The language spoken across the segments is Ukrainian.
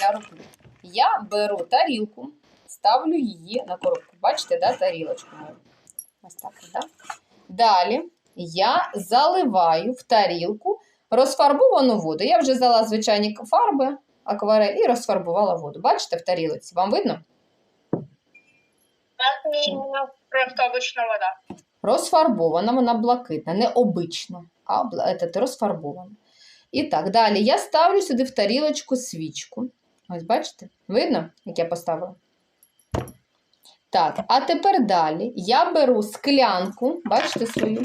я роблю? Я беру тарілку, ставлю її на коробку. Бачите, да, тарілочку мою? Ось так, да? Далі я заливаю в тарілку розфарбовану воду. Я вже взяла звичайні фарби, акварель і розфарбувала воду. Бачите, в тарілці? Вам видно? Так, просто обична вода. Розфарбована, вона блакитна, не обична, а розфарбована. І так, далі я ставлю сюди в тарілочку свічку. Ось бачите? Видно, як я поставила? Так, а тепер далі я беру склянку, бачите свою,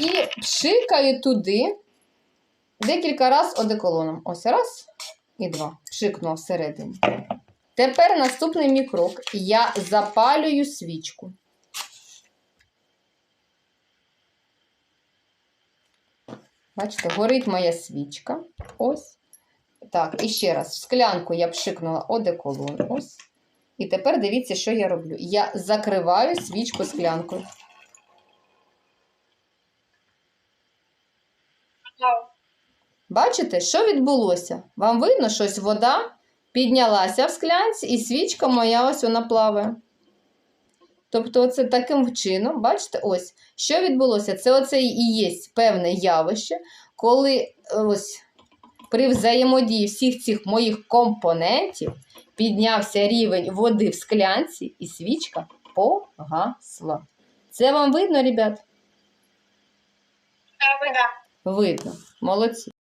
і пшикаю туди декілька разів одеколоном. Ось раз і два. Пшикнула всередині. Тепер наступний мій крок. Я запалюю свічку. Бачите, горить моя свічка. Ось. Так, і ще раз. В склянку я пшикнула одеколон. Ось. І тепер дивіться, що я роблю. Я закриваю свічку склянкою. Бачите, що відбулося? Вам видно, щось вода піднялася в склянці, і свічка моя ось вона плаває. Тобто, оце таким чином, бачите, ось, що відбулося? Це оце і є певне явище, коли ось при взаємодії всіх цих моїх компонентів піднявся рівень води в склянці, і свічка погасла. Це вам видно, ребят? Видно. Видно. Молодці.